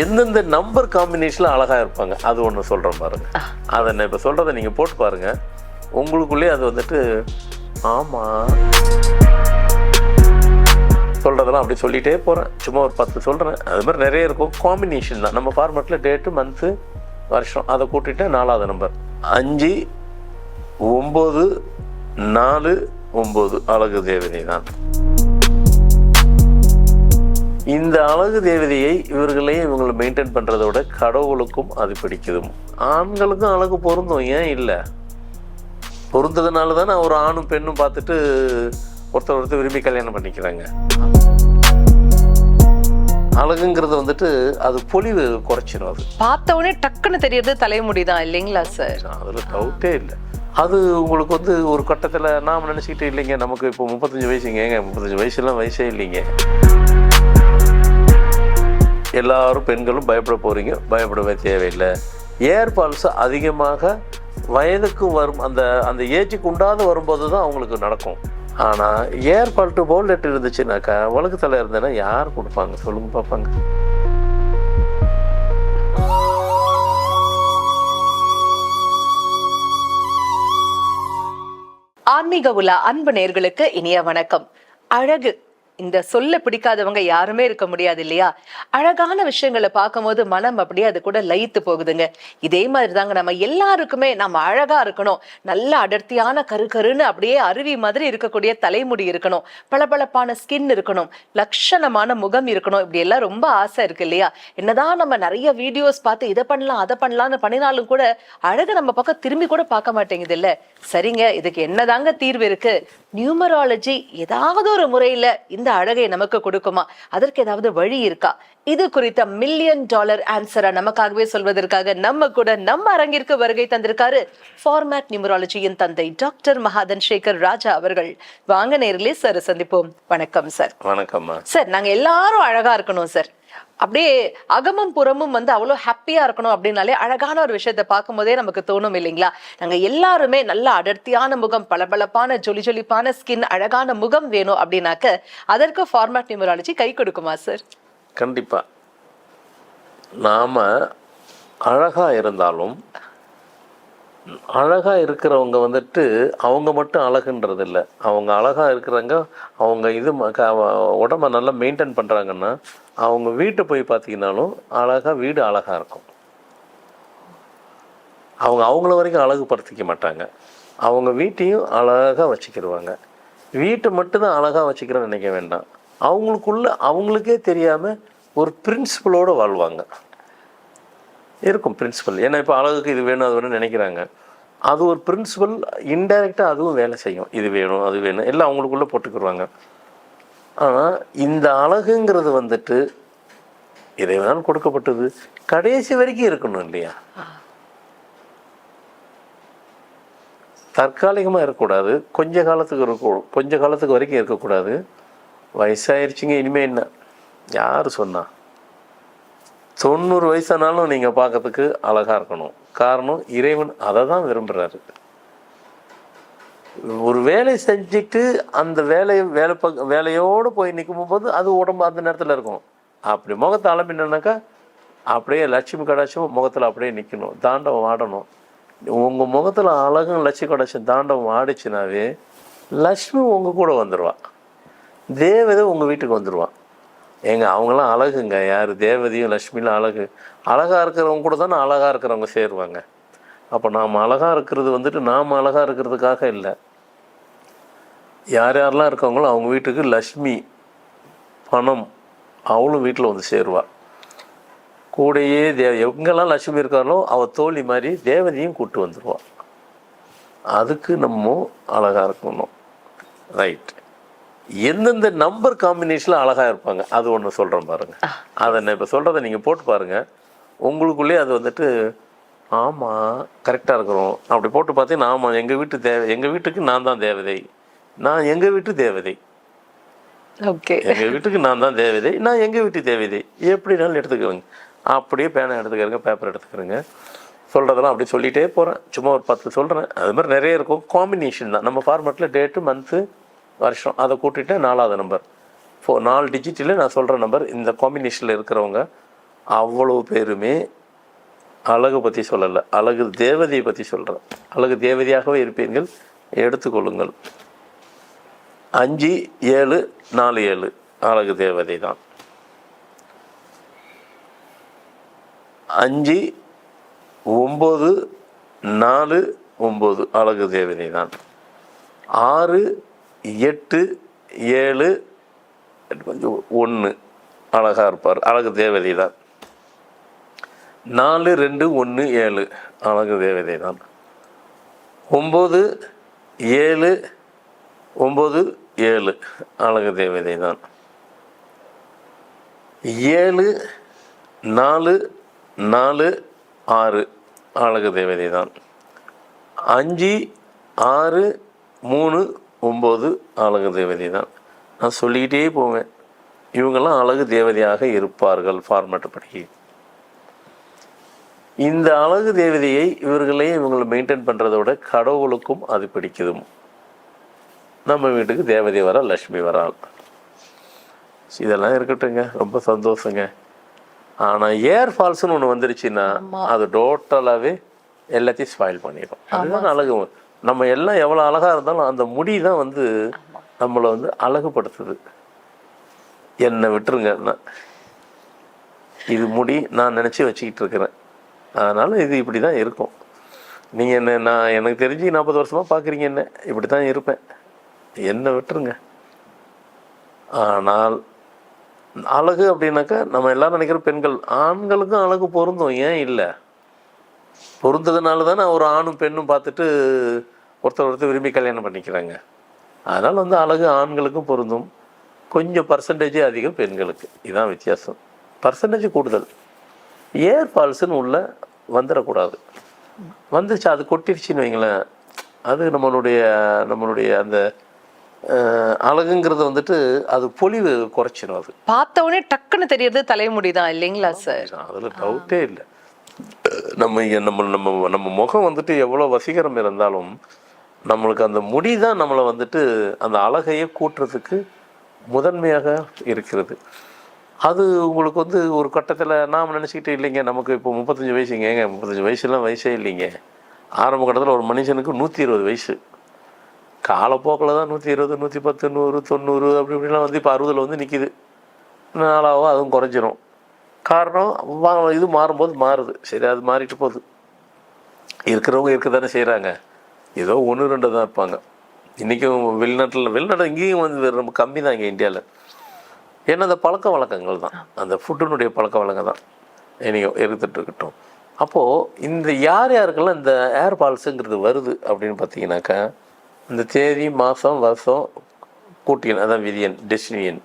எந்தெந்த நம்பர் காம்பினேஷனில் அழகாக இருப்பாங்க அது ஒன்று சொல்கிறேன் பாருங்க. அதை நான் இப்போ சொல்கிறத நீங்கள் போட்டு பாருங்க. உங்களுக்குள்ளே அது வந்துட்டு ஆமாம் சொல்கிறதெல்லாம் அப்படி சொல்லிகிட்டே போகிறேன் சும்மா ஒரு பத்து சொல்கிறேன் அது மாதிரி நிறைய இருக்கும். காம்பினேஷன் தான். நம்ம ஃபார்மெட்டில் டேட்டு மந்த்து வருஷம். அதை கூட்டிட்டு நாலாவது நம்பர் அஞ்சு ஒம்பது நாலு ஒம்பது. அழகு தேவதை தான். இந்த அழகு தேவதையை இவர்களே இவங்களை மெயின்டைன் பண்ணுறத விட கடவுளுக்கும் அது பிடிக்குது ஆண்களுக்கும் அழகு பொருந்தும் ஏன் இல்லை? பொருந்ததுனால தானே ஒரு ஆணும் பெண்ணும் பார்த்துட்டு ஒருத்தர் ஒருத்தர் விரும்பி கல்யாணம் பண்ணிக்கிறாங்க. அழகுங்கிறது வந்துட்டு அது பொலிவு குறைச்சிடும் அது. பார்த்த உடனே டக்குன்னு தெரியறது தலைமுடி தான் இல்லைங்களா சார் அதில் டவுட்டே இல்லை. அது உங்களுக்கு வந்து ஒரு கட்டத்தில் நாம் நினச்சிக்கிட்டு இல்லைங்க நமக்கு இப்போ முப்பத்தஞ்சு வயசுங்க ஏங்க முப்பத்தஞ்சு வயசுலாம் வயசே இல்லைங்க. எல்லாரும் பெண்களும் பயப்பட போகிறீங்க பயப்படவே தேவையில்லை. ஏர் பால்ஸ் அதிகமாக வயதுக்கு வரும் அந்த அந்த ஏஜுக்கு உண்டாது வரும்போது தான் அவங்களுக்கு நடக்கும். ஆனால் ஏர் பால்ட்டு போல்டெட் இருந்துச்சுனாக்கா உலகத்தில் இருந்தேன்னா யார் கொடுப்பாங்க? சொல்லுங்க பார்ப்பாங்க ஆன்மீக உலா அன்பு நேர்களுக்கு இனிய வணக்கம். அழகு இந்த சொல்ல பிடிக்காதவங்க யாருமே இருக்க முடியாது இல்லையா? அழகான விஷயங்களை பார்க்கும்போது மனம் அப்படியே அது கூட லயித்து போகுதுங்க. இதே மாதிரி தாங்க நம்ம எல்லாருக்குமே நம்ம அழகா இருக்கணும். நல்ல அடர்த்தியான கரு கருன்னு அப்படியே அருவி மாதிரி இருக்கக்கூடிய தலைமுடி இருக்கணும். பளபளப்பான ஸ்கின் இருக்கணும். லட்சணமான முகம் இருக்கணும். இப்படி எல்லாம் ரொம்ப ஆசை இருக்கு இல்லையா? என்னதான் நம்ம நிறைய வீடியோஸ் பார்த்து இதை பண்ணலாம் அதை பண்ணலாம்னு பண்ணினாலும் கூட அழகு நம்ம பக்கம் திரும்பி கூட பார்க்க மாட்டேங்குது இல்ல? சரிங்க இதுக்கு என்னதாங்க தீர்வு இருக்கு? நியூமராலஜி ஏதாவது ஒரு முறையில இந்த அழகை நமக்கு கொடுக்குமா? அதற்கு ஏதாவது வழி இருக்கா? இது குறித்த மில்லியன் டாலர் ஆன்சரா நமக்காகவே சொல்வதற்காக நம்ம கூட நம்ம அரங்கிற்கு வருகை தந்திருக்காரு ஃபார்மேட் நியூமராலஜியின் தந்தை டாக்டர் மகாதன் சேகர் ராஜா அவர்கள். வாங்க நேரிலே சார் சந்திப்போம். வணக்கம் சார் வணக்கம்மா. சார் நாங்க எல்லாரும் அழகா இருக்கணும் சார் அப்படியே அகமும் புறமும் வந்து அவ்வளோ ஹாப்பியா இருக்கணும் அப்படின்னாலே அழகான ஒரு விஷயத்த பார்க்கும்போதே நமக்கு தோணும் இல்லைங்களா? நாங்க எல்லாருமே நல்ல அடர்த்தியான முகம் பளபளப்பான ஜொலி ஜொலிப்பான ஸ்கின் அழகான முகம் வேணும் அப்படின்னாக்க அதற்கு ஃபார்மேட் நியூமராலஜி கை கொடுக்குமா சார் கண்டிப்பாக நாம் அழகாக இருந்தாலும் அழகாக இருக்கிறவங்க வந்துட்டு அவங்க மட்டும் அழகுன்றது இல்லை அவங்க அழகாக இருக்கிறவங்க அவங்க இது ம- க- உடம்ப நல்லா மெயின்டைன் பண்ணுறாங்கன்னா அவங்க வீட்டை போய் பார்த்தீங்கன்னாலும் அழகாக வீடு அழகாக இருக்கும். அவங்க அவங்கள வரைக்கும் அழகுபடுத்திக்க மாட்டாங்க. அவங்க வீட்டையும் அழகாக வச்சுக்கிடுவாங்க வீட்டை மட்டும்தான் அழகாக வச்சுக்கிறேன்னு நினைக்க வேண்டாம். அவங்களுக்குள்ள அவங்களுக்கே தெரியாமல் ஒரு பிரின்சிபலோடு வாழ்வாங்க. இருக்கும் பிரின்சிபல் ஏன்னா இப்போ அழகுக்கு இது வேணும் அது வேணும்னு நினைக்கிறாங்க. அது ஒரு பிரின்சிபல் இன்டைரக்டாக அதுவும் வேலை செய்யும். இது வேணும் அது வேணும் எல்லாம் அவங்களுக்குள்ளே போட்டுக்கிடுவாங்க ஆனால் இந்த அழகுங்கிறது வந்துட்டு இறைவனால் கொடுக்கப்பட்டது கடைசி வரைக்கும் இருக்கணும் இல்லையா? தற்காலிகமாக இருக்கக்கூடாது. கொஞ்ச காலத்துக்கு இருக்கும் கொஞ்ச காலத்துக்கு வரைக்கும் இருக்கக்கூடாது. வயசாயிருச்சுங்க இனிமே என்ன? யார் சொன்னா? தொண்ணூறு வயசானாலும் நீங்கள் பார்க்கறதுக்கு அழகாக இருக்கணும். காரணம் இறைவன் அதை தான் விரும்புகிறாரு ஒரு வேலை செஞ்சுட்டு அந்த வேலையை வேலை ப வேலையோடு போய் நிற்கும் போது அது உடம்பு அந்த நேரத்தில் இருக்கும். அப்படி முகத்தை அலம்பினாக்கா அப்படியே லட்சுமி கடாட்சம் முகத்தில் அப்படியே நிற்கணும் தாண்டவம் ஆடணும். உங்கள் முகத்தில் அழகும் லட்சுமி கடாட்சம் தாண்டவம் ஆடிச்சுனாவே லட்சுமி உங்கள் கூட வந்துடுவான் தேவதை உங்கள் வீட்டுக்கு வந்துடுவான் ஏங்க அவங்களாம் அழகுங்க. யார்? தேவதையும் லக்ஷ்மிலாம் அழகு. அழகாக இருக்கிறவங்க கூட தானே அழகாக இருக்கிறவங்க சேருவாங்க. அப்போ நாம் அழகாக இருக்கிறது வந்துட்டு நாம் அழகாக இருக்கிறதுக்காக இல்லை. யார் யாரெல்லாம் இருக்காங்களோ அவங்க வீட்டுக்கு லக்ஷ்மி பணம் அவளும் வீட்டில் வந்து சேருவாள் கூடையே தே எங்கெல்லாம் லட்சுமி இருக்காங்களோ அவள் தோழி மாதிரி தேவதையும் கூட்டு வந்துடுவா அதுக்கு நம்ம அழகாக இருக்கணும். ரைட். எந்தெந்த நம்பர் காம்பினேஷனில் அழகாக இருப்பாங்க அது ஒன்று சொல்கிறேன் பாருங்கள் அதை நான் இப்போ சொல்கிறத நீங்கள் போட்டு பாருங்கள் உங்களுக்குள்ளே அது வந்துட்டு ஆமாம் கரெக்டாக இருக்கிறோம். அப்படி போட்டு பார்த்தீங்கன்னா ஆமாம் எங்கள் வீட்டு தேவை எங்கள் வீட்டுக்கு நான் தான் தேவதை. நான் எங்கள் வீட்டு தேவதை. ஓகே. எங்கள் வீட்டுக்கு நான் தான் தேவதை. நான் எங்கள் வீட்டு தேவதை. எப்படினாலும் எடுத்துக்கிறேங்க அப்படியே பேனை எடுத்துக்கிறேங்க பேப்பர் எடுத்துக்கிறேங்க சொல்கிறதெல்லாம் அப்படி சொல்லிகிட்டே போகிறேன் சும்மா ஒரு பத்து சொல்கிறேன் அது மாதிரி நிறைய இருக்கும். காம்பினேஷன் தான். நம்ம ஃபார்மெட்டில் டேட்டு மந்த்து வருஷம். அதை கூட்டிட்டு நாலாவது நம்பர் ஃபோ நாலு டிஜிட்டில் நான் சொல்கிற நம்பர் இந்த காம்பினேஷனில் இருக்கிறவங்க அவ்வளவு பேருமே அழகு பற்றி சொல்லலை. அழகு தேவதையை பற்றி சொல்கிறேன் அழகு தேவதையாகவே இருப்பீர்கள். எடுத்துக்கொள்ளுங்கள். அஞ்சு ஏழு நாலு ஏழு. அழகு தேவதை தான். அஞ்சு ஒம்பது நாலு ஒம்பது. அழகு தேவதை தான். ஆறு எட்டு ஏழு கொஞ்சம் ஒன்று அழகாக இருப்பார். அழகு தேவதை தான் நாலு ரெண்டு ஒன்று ஏழு. அழகு தேவதை தான் ஒம்பது ஏழு ஒம்பது ஏழு. அழகு தேவதை தான் ஏழு நாலு நாலு ஆறு. அழகு தேவதை தான் அஞ்சு ஆறு மூணு ஒம்பது அழகு தேவதை தான். நான் சொல்லிக்கிட்டே போவேன். இவங்கெல்லாம் அழகு தேவதையாக இருப்பார்கள் ஃபார்மேட் படி. இந்த அழகு தேவதையை இவர்களே இவங்களை மெயின்டைன் பண்ணுறத விட கடவுளுக்கும் அது பிடிக்குதும். நம்ம வீட்டுக்கு தேவதை வர லக்ஷ்மி வராள் இதெல்லாம் இருக்கட்டுங்க ரொம்ப சந்தோஷங்க. ஆனால் ஏர் ஃபால்ஸ்னு ஒன்று வந்துருச்சுன்னா அது டோட்டலாகவே எல்லாத்தையும் ஸ்பாயில் பண்ணிடும் அதுதான் அழகு. நம்ம எல்லாம் எவ்வளோ அழகாக இருந்தாலும் அந்த முடி தான் வந்து நம்மளை வந்து அழகுபடுத்துது. என்னை விட்டுருங்க. இது முடி நான் நினச்சி வச்சுக்கிட்டு இருக்கிறேன். அதனால் இது இப்படி தான் இருக்கும். நீங்கள் என்ன நான் எனக்கு தெரிஞ்சு நாற்பது வருஷமாக பார்க்குறீங்க என்ன? இப்படி தான் இருப்பேன். என்னை விட்டுருங்க. ஆனால் அழகு அப்படின்னாக்கா நம்ம எல்லாரும் நினைக்கிற பெண்கள் ஆண்களுக்கும் அழகு பொருந்தும். ஏன் இல்லை? பொருந்ததுனால தானே ஒரு ஆணும் பெண்ணும் பார்த்துட்டு ஒருத்தர் ஒருத்தர் விரும்பி கல்யாணம் பண்ணிக்கிறாங்க. அதனால் வந்து அழகு ஆண்களுக்கும் பொருந்தும். கொஞ்சம் பர்சன்டேஜே அதிகம் பெண்களுக்கு. இதுதான் வித்தியாசம். பர்சன்டேஜ் கூடுதல். ஏர் ஃபால்ஸ்னு உள்ள வந்துடக்கூடாது. வந்துருச்சு அது கொட்டிருச்சுன்னு வைங்களேன். அது நம்மளுடைய நம்மளுடைய அந்த அழகுங்கிறது வந்துட்டு அது பொலிவு குறைச்சிடும் அது. பார்த்த உடனே டக்குன்னு தெரியறது தலைமுடி தான் இல்லைங்களா சார் அதில் டவுட்டே இல்லை. நம்ம நம்ம நம்ம நம்ம முகம் வந்துட்டு எவ்வளோ வசீகரம் இருந்தாலும் நம்மளுக்கு அந்த முடி தான் நம்மளை வந்துட்டு அந்த அழகையே கூட்டுறதுக்கு முதன்மையாக இருக்கிறது. அது உங்களுக்கு வந்து ஒரு கட்டத்தில் நாம் நினச்சிக்கிட்டு இல்லைங்க. நமக்கு இப்போ முப்பத்தஞ்சு வயசுங்க ஏங்க முப்பத்தஞ்சு வயசுலாம் வயசே இல்லைங்க. ஆரம்ப கட்டத்தில் ஒரு மனுஷனுக்கு நூற்றி இருபது வயசு. காலப்போக்கில் தான் நூற்றி இருபது நூற்றி பத்து நூறு தொண்ணூறு அப்படி இப்படிலாம் வந்து இப்போ அறுபதில் வந்து நிற்கிது நாளாவோ அதுவும் குறைஞ்சிரும். காரணம் இது மாறும்போது மாறுது. சரி அது மாறிட்டு போகுது. இருக்கிறவங்க இருக்க தானே செய்கிறாங்க ஏதோ ஒன்று ரெண்டு தான் இருப்பாங்க. இன்றைக்கும் வெளிநாட்டில் வெளிநாட்டில் இங்கேயும் வந்து ரொம்ப கம்மி தான் இங்கே இந்தியாவில் ஏன்னா அந்த பழக்க வழக்கங்கள் தான். அந்த ஃபுட்டினுடைய பழக்க வழக்கம் தான். இனியோ இருந்துட்டு இருக்கட்டும். அப்போது இந்த யார் யாருக்கெல்லாம் இந்த ஏர் பால்ஸுங்கிறது வருது அப்படின்னு பார்த்தீங்கன்னாக்கா இந்த தேதி மாதம் வருஷம் கூட்டியன் அதான் விதியன் டெஸ்டினியன்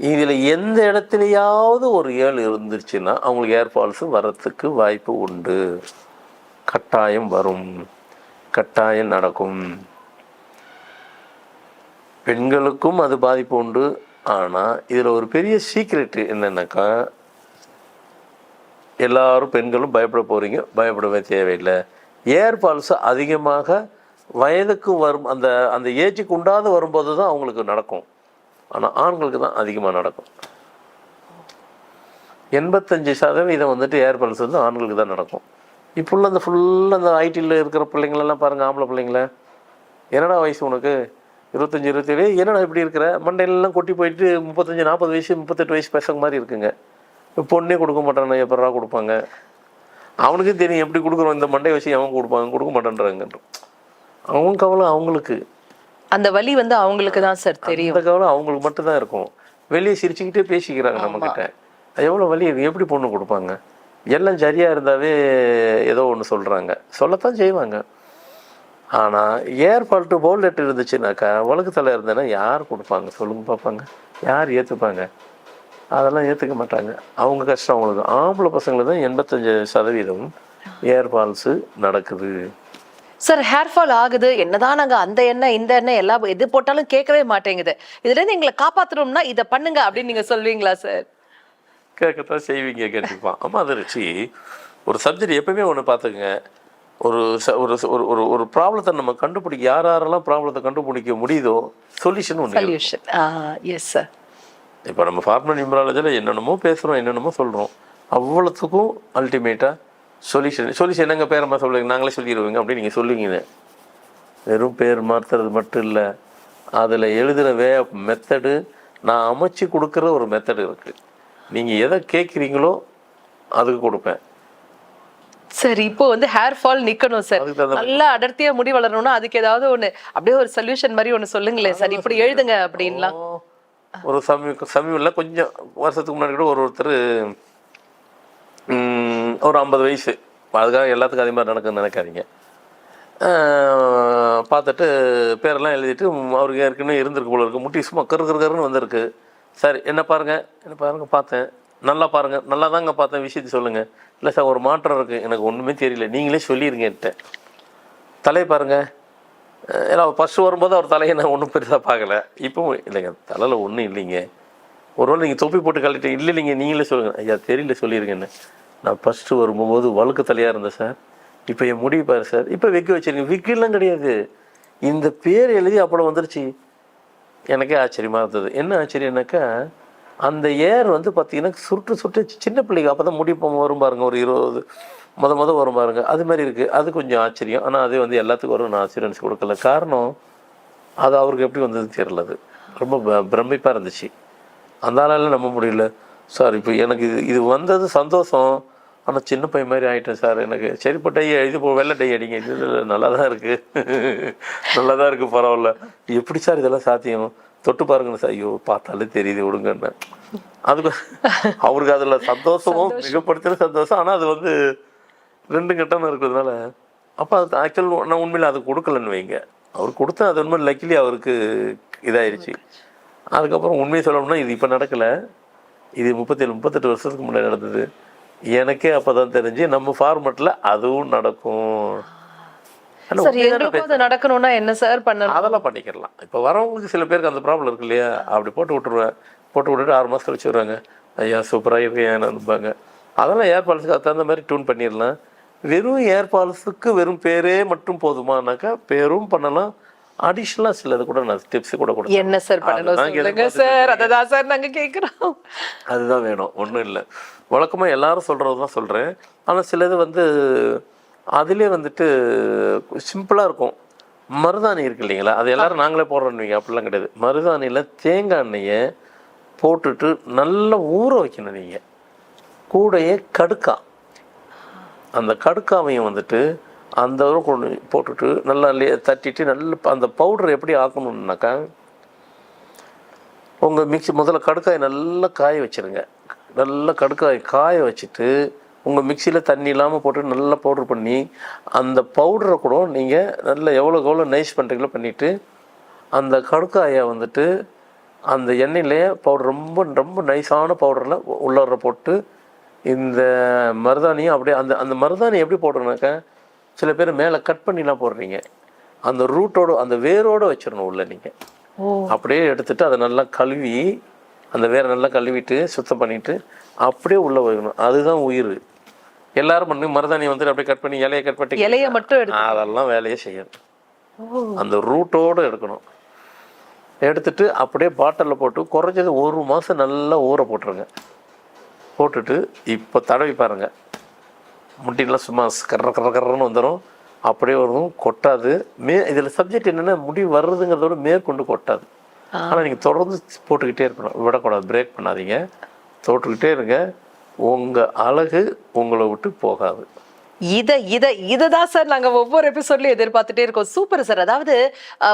இதில் எந்த இடத்துலையாவது ஒரு ஏழு இருந்துச்சுன்னா அவங்களுக்கு ஏர் ஃபால்ஸு வர்றதுக்கு வாய்ப்பு உண்டு. கட்டாயம் வரும். கட்டாயம் நடக்கும். பெண்களுக்கும் அது பாதிப்பு உண்டு. ஆனால் இதில் ஒரு பெரிய சீக்ரெட் என்னென்னாக்கா எல்லாரும் பெண்களும் பயப்பட போகிறீங்க பயப்படவே தேவையில்லை. ஏர்ஃபால்ஸ் அதிகமாக வயதுக்கு வரும் அந்த அந்த ஏஜுக்கு உண்டாது வரும்போது தான் அவங்களுக்கு நடக்கும். ஆனால் ஆண்களுக்கு தான் அதிகமாக நடக்கும். எண்பத்தஞ்சு சதவீதம் வந்துட்டு ஏர் பல்ஸ் வந்து ஆண்களுக்கு தான் நடக்கும். இப்போல்லாம் அந்த ஃபுல்லாக அந்த ஐடியில் இருக்கிற பிள்ளைங்களெல்லாம் பாருங்கள் ஆம்பளை பிள்ளைங்கள. என்னடா வயசு உனக்கு? இருபத்தஞ்சி இருபத்தேழு என்னடா இப்படி இருக்கிற? மண்டையிலலாம் கொட்டி போயிட்டு முப்பத்தஞ்சு நாற்பது வயசு முப்பத்தெட்டு வயசு பசங்க மாதிரி இருக்குங்க. பொண்ணே கொடுக்க மாட்டானே? எப்படா கொடுப்பாங்க? அவனுக்கு தெரியும் எப்படி கொடுக்குறோம்? இந்த மண்டை வச்சு அவன் கொடுப்பாங்க கொடுக்க மாட்டேன்றாங்க அவங்க கவலை அவங்களுக்கு. அந்த வலி வந்து அவங்களுக்கு தான் சார் தெரியும். அந்த கவலை அவங்களுக்கு மட்டும்தான் இருக்கும். வெளியே சிரிச்சுக்கிட்டே பேசிக்கிறாங்க நம்மக்கிட்ட அது எவ்வளோ வலி இருக்கு எப்படி பொண்ணு கொடுப்பாங்க? எல்லாம் சரியாக இருந்தாவே ஏதோ ஒன்று சொல்கிறாங்க சொல்லத்தான் செய்வாங்க. ஆனால் ஏர் ஃபால்ட்டு போல் லெட்டர் இருந்துச்சுனாக்கா உலகத்தில் இருந்தேன்னா யார் கொடுப்பாங்க? சொல்லுங்க பார்ப்பாங்க. யார் ஏற்றுப்பாங்க அதெல்லாம் ஏற்றுக்க மாட்டாங்க. அவங்க கஷ்டம் அவங்களுக்கு. ஆம்பளை பசங்களுக்கு தான் எண்பத்தஞ்சு சதவீதம் ஏர் ஃபால்ஸு நடக்குது. சார் ஹேர் ஃபால் ஆகுது. என்னதான் நாங்க அந்த எண்ணெய் இந்த எண்ணெய் எல்லா எது போட்டாலும் கேட்கவே மாட்டேங்குது. இதுல இருந்து எங்களை காப்பாத்தணும்னா இதை பண்ணுங்க அப்படின்னு நீங்க சொல்வீங்களா சார்? கேட்கத்தான் செய்வீங்க கண்டிப்பாக ஆமாம் அது ரிச்சி ஒரு சப்ஜெக்ட் எப்பவுமே ஒன்று பார்த்துக்குங்க. ஒரு ச ஒரு ச- ஒரு ஒரு ஒரு ப்ராப்ளத்தை நம்ம கண்டுபிடிக்க யார் யாரெல்லாம் ப்ராப்ளத்தை கண்டுபிடிக்க முடியுதோ சொல்யூஷன் ஒன்று சொல்யூஷன் எஸ் சார் இப்போ நம்ம ஃபார்மல் நியூமராலஜியில் என்னென்னமோ பேசுகிறோம் என்னென்னமோ சொல்கிறோம் அவ்வளோத்துக்கும் அல்டிமேட்டாக சொல்யூஷன் சொல்யூஷன் என்னங்க பேரம்மா சொல்லுங்க. நாங்களே சொல்லிடுவோங்க அப்படின்னு நீங்கள் சொல்லுவீங்க வெறும் பேர் மாற்றுறது மட்டும் இல்லை. அதில் எழுதுகிற வே மெத்தடு நான் அமைச்சு கொடுக்குற ஒரு மெத்தடு இருக்குது நீங்கள் எதை கேட்குறீங்களோ அதுக்கு கொடுப்பேன். சார் இப்போ வந்து ஹேர் ஃபால் நிக்கணும் சார் நல்லா அடர்த்தியா முடி வளரணும்னா அதுக்கு ஏதாவது ஒண்ணு அப்படியே ஒரு சொல்யூஷன் மாதிரி ஒண்ணு சொல்லுங்களேன் சார் இப்படி எழுதுங்க அப்படின்லாம். ஒரு சமீப சமீபத்தில் கொஞ்சம் வருஷத்துக்கு முன்னாடி கூட ஒரு ஒருத்தர் ஒரு ஐம்பது வயசு. அதுக்காக எல்லாத்துக்கும் அதே மாதிரி நடக்குன்னு நினைக்காதீங்க. பார்த்துட்டு பேரெல்லாம் எழுதிட்டு அவருக்கு ஏற்கனவே இருந்திருக்கு போல இருக்குது முட்டி சும்மா கரு கருன்னு வந்திருக்கு. சரி என்ன பாருங்க? என்ன பாருங்கள் பார்த்தேன். நல்லா பாருங்கள் நல்லா தாங்க பார்த்தேன் விஷயத்தை சொல்லுங்கள் இல்லை சார் ஒரு மாற்றம் இருக்குது எனக்கு ஒன்றுமே தெரியல. நீங்களே சொல்லிடுங்கன்ட்டு தலையை பாருங்க. ஏன்னா ஃபஸ்ட்டு வரும்போது அவர் தலையை நான் ஒன்றும் பெருசாக பார்க்கல. இப்போவும் இல்லைங்க தலையில் ஒன்றும் இல்லைங்க. ஒருவேளை நீங்கள் தொப்பி போட்டு கழட்டி இல்லை இல்லைங்க நீங்களே சொல்லுங்கள் ஐயா தெரியல சொல்லியிருங்கன்னு நான் ஃபஸ்ட்டு வரும்போது வழுக்கு தலையாக இருந்தேன் சார் இப்போ என் முடி பாரு சார் இப்போ விக்கு வச்சிருக்கேன். விக்கெல்லாம் கிடையாது. இந்த பேர் எழுதி அப்புறம் வந்துருச்சு. எனக்கே ஆச்சரியமாக இருந்தது. என்ன ஆச்சரியம்னாக்கா அந்த ஏர் வந்து பார்த்தீங்கன்னா சுருட்டு சுட்டு சின்ன பிள்ளைங்க அப்போ தான் முடிப்போம் வரும் பாருங்க. ஒரு இருபது மொதல் மொதல் வரும் பாருங்க. அது மாதிரி இருக்குது அது கொஞ்சம் ஆச்சரியம். ஆனால் அது வந்து எல்லாத்துக்கும் வரும். நான் ஆச்சரியன்ஸ் கொடுக்கல. காரணம் அது அவருக்கு எப்படி வந்ததுன்னு தெரியல. அது ரொம்ப ப- இருந்துச்சு. அந்த ஆளால் நம்ப முடியல. சார் இப்போ எனக்கு இது இது வந்தது சந்தோஷம். ஆனால் சின்ன பையன் மாதிரி ஆயிட்டேன் சார். எனக்கு சரிப்பட்ட டை எழுதி போ வெள்ளை டை அடிங்க. இது இல்லை, நல்லா தான் இருக்குது நல்லா தான் இருக்குது பரவாயில்ல. எப்படி சார் இதெல்லாம் சாத்தியம்? தொட்டு பாருங்க சார். ஐயோ பார்த்தாலே தெரியுது விடுங்கன்னு அதுக்கு அவருக்கு அதில் சந்தோஷமும் மிகப்படுத்தின சந்தோஷம். ஆனால் அது வந்து ரெண்டு கட்டணம் இருக்கிறதுனால. அப்போ அது ஆக்சுவல் நான் உண்மையில் அது கொடுக்கலன்னு வைங்க. அவர் கொடுத்தா அது உண்மை லக்கிலி அவருக்கு இதாயிருச்சு. அதுக்கப்புறம் உண்மையை சொல்லணும்னா இது இப்போ நடக்கலை. இது முப்பத்தேழு முப்பத்தெட்டு வருஷத்துக்கு முன்னாடி நடந்தது. எனக்கே அப்போ தான் தெரிஞ்சு நம்ம ஃபார்மெட்டில் அதுவும் நடக்கும். நடக்கணும்னா என்ன சார் பண்ணணும்? அதெல்லாம் பண்ணிக்கிறலாம் இப்போ வரவங்களுக்கு சில பேருக்கு அந்த ப்ராப்ளம் இருக்கு இல்லையா? அப்படி போட்டு விட்டுருவேன் போட்டு விட்டுட்டு ஆறு மாதம் கழிச்சு வருவாங்க ஐயா சூப்பராக இருக்கேன் அதெல்லாம் ஏர் அது தகுந்த மாதிரி டியூன் பண்ணிடலாம். வெறும் ஏர் பாலிஸுக்கு வெறும் பேரே மட்டும் போதுமானாக்கா பேரும் பண்ணலாம். அடிஷ்னலாக சிலது கூட நான் டிப்ஸ் கூட கொடுத்தேன். என்ன சார் பண்ணணும் சொல்லுங்க சார். அததான் சார் நாங்க கேக்குறோம். அதுதான் வேணும். ஒன்றும் இல்லை. வழக்கமாக எல்லாரும் சொல்கிறது தான் சொல்கிறேன் ஆனால் சிலது வந்து அதிலே வந்துட்டு சிம்பிளாக இருக்கும். மருதாணி இருக்கு இல்லைங்களா? அது எல்லாரும் நாங்களே போடுறோன்னு அப்படிலாம் கிடையாது. மருதாணியில் தேங்காய் எண்ணெயை போட்டுட்டு நல்லா ஊற வைக்கணும் நீங்கள் கூடையே கடுக்கா. அந்த கடுக்காவையும் வந்துட்டு அந்த அளவு கொண்டு போட்டுட்டு நல்லா தட்டிட்டு நல்ல அந்த பவுடர் எப்படி ஆக்கணும்னாக்கா உங்கள் மிக்ஸி முதல்ல கடுக்காய் நல்லா காய வச்சுருங்க. நல்லா கடுக்காய் காய வச்சுட்டு உங்கள் மிக்சியில் தண்ணி இல்லாமல் போட்டு நல்லா பவுடர் பண்ணி அந்த பவுடரை கூட நீங்கள் நல்லா எவ்வளோக்கு எவ்வளோ நைஸ் பண்ணுறீங்களோ பண்ணிவிட்டு அந்த கடுக்காயை வந்துட்டு அந்த எண்ணெயிலே பவுடர் ரொம்ப ரொம்ப நைஸான பவுடரில் உள்ளார போட்டு இந்த மருதாணியும் அப்படியே அந்த அந்த மருதாணி எப்படி போடுறனாக்கா சில பேர் மேலே கட் பண்ணிலாம் போடுறீங்க. அந்த ரூட்டோட அந்த வேரோட வச்சிடணும் உள்ள நீங்கள் அப்படியே எடுத்துட்டு அதை நல்லா கழுவி அந்த வேரை நல்லா கழுவிட்டு சுத்தம் பண்ணிட்டு அப்படியே உள்ள வைக்கணும். அதுதான் உயிர். எல்லாரும் பண்ணி மருதாணி வந்துட்டு அப்படியே கட் பண்ணி இலையை கட் பண்ணி இலைய மட்டும் அதெல்லாம் வேலையே செய்யணும் அந்த ரூட்டோடு எடுக்கணும். எடுத்துட்டு அப்படியே பாட்டிலில் போட்டு குறைஞ்சது ஒரு மாதம் நல்லா ஊற போட்டுருங்க. போட்டுட்டு இப்போ தடவி பாருங்க. முடியெல்லாம் சும்மா கர்ற கர்ற கர்றன்னு வந்துடும் அப்படியே வரும் கொட்டாது. மே இதில் சப்ஜெக்ட் என்னென்னா முடி வர்றதுங்கிறதோட மேற்கொண்டு கொட்டாது. ஆனால் நீங்கள் தொடர்ந்து போட்டுக்கிட்டே இருக்கணும். விடக்கூடாது பிரேக் பண்ணாதீங்க. போட்டுக்கிட்டே இருங்க. உங்கள் அழகு உங்களை விட்டு போகாது. இதை இதை இதை தான் சார் நாங்க ஒவ்வொரு எபிசோட்லயும் எதிர்பார்த்துட்டே இருக்கோம். Super sir. அதாவது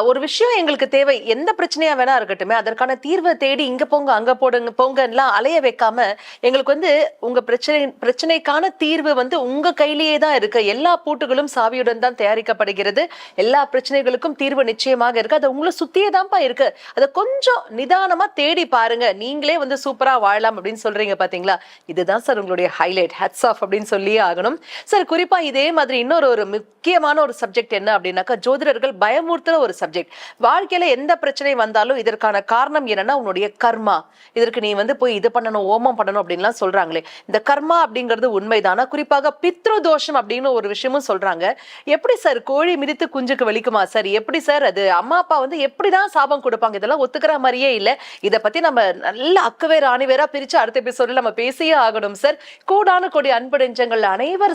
ஒரு விஷயம் எங்களுக்கு தேவை எந்த பிரச்சனையா வேணா இருக்கட்டுமே அதற்கான தீர்வை தேடி இங்க போங்க அங்க போடுங்க போங்கலாம் அலைய வைக்காம எங்களுக்கு வந்து உங்க பிரச்சனை பிரச்சனைக்கான தீர்வு வந்து உங்க கையிலேயே தான் இருக்கு. எல்லா பூட்டுகளும் சாவியுடன் தான் தயாரிக்கப்படுகிறது. எல்லா பிரச்சனைகளுக்கும் தீர்வு நிச்சயமாக இருக்கு. அது உங்களை சுத்தியே தான்ப்பா இருக்கு. அதை கொஞ்சம் நிதானமா தேடி பாருங்க. நீங்களே வந்து சூப்பரா வாழலாம் அப்படின்னு சொல்றீங்க பாத்தீங்களா? இதுதான் சார் உங்களுடைய ஹைலைட் ஹெட்ஸ் ஆஃப் அப்படின்னு சொல்லியே ஆகணும். சார் குறிப்பா இதே மாதிரி இன்னொரு ஒரு முக்கியமான ஒரு சப்ஜெக்ட் என்ன அப்படின்னாக்கா ஜோதிடர்கள் பயமுறுத்துற ஒரு சப்ஜெக்ட் வாழ்க்கையில எந்த பிரச்சனை வந்தாலும் இதற்கான காரணம் என்னன்னா உன்னுடைய கர்மா. இதற்கு நீ வந்து போய் இது பண்ணணும் ஓமம் பண்ணணும் அப்படின்லாம் சொல்றாங்களே. இந்த கர்மா அப்படிங்கிறது உண்மைதானா. குறிப்பாக பித்ரு தோஷம் அப்படின்னு ஒரு விஷயமும் சொல்றாங்க. எப்படி சார் கோழி மிதித்து குஞ்சுக்கு வலிக்குமா சார்? எப்படி சார் அது அம்மா அப்பா வந்து எப்படிதான் சாபம் கொடுப்பாங்க? இதெல்லாம் ஒத்துக்கிற மாதிரியே இல்லை. இதை பத்தி நம்ம நல்ல அக்குவேர் ஆணிவேரா பிரிச்சு அடுத்த எபிசோட்ல நம்ம பேசியே ஆகணும் சார். கூடான கொடி அன்பு நெஞ்சங்கள் அனைவர்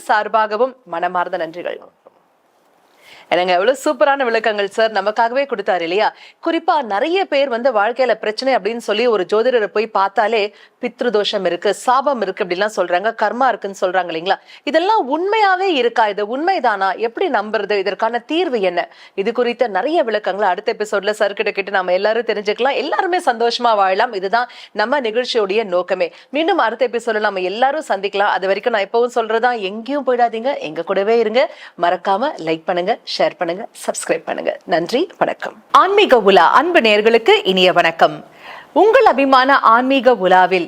சார்பாகவும் மனமார்ந்த நன்றிகள். எனக்கு எவ்வளோ சூப்பரான விளக்கங்கள் சார் நமக்காகவே கொடுத்தாரு இல்லையா? குறிப்பா நிறைய பேர் வந்து வாழ்க்கையில பிரச்சனை அப்படின்னு சொல்லி ஒரு ஜோதிடரை போய் பார்த்தாலே பித்ரு தோஷம் இருக்கு சாபம் இருக்கு அப்படிலாம் சொல்றாங்க கர்மா இருக்குன்னு சொல்றாங்க இல்லைங்களா? இதெல்லாம் உண்மையாவே இருக்கா? இது உண்மைதானா? எப்படி நம்புறது? இதற்கான தீர்வு என்ன? இது குறித்த நிறைய விளக்கங்களை அடுத்த எபிசோட்ல சார் கிட்ட கேட்டு நம்ம எல்லாரும் தெரிஞ்சுக்கலாம். எல்லாருமே சந்தோஷமா வாழலாம். இதுதான் நம்ம நிகழ்ச்சியோடைய நோக்கமே. மீண்டும் அடுத்த எபிசோட்ல நம்ம எல்லாரும் சந்திக்கலாம். அது வரைக்கும் நான் எப்பவும் சொல்றதா எங்கேயும் போயிடாதீங்க. எங்க கூடவே இருங்க. மறக்காம லைக் பண்ணுங்க ஷேர் பண்ணுங்க சப்ஸ்கிரைப் பண்ணுங்க. நன்றி வணக்கம். ஆன்மீக உலா அன்பு நேர்களுக்கு இனிய வணக்கம். உங்கள் அபிமான ஆன்மீக உலாவில்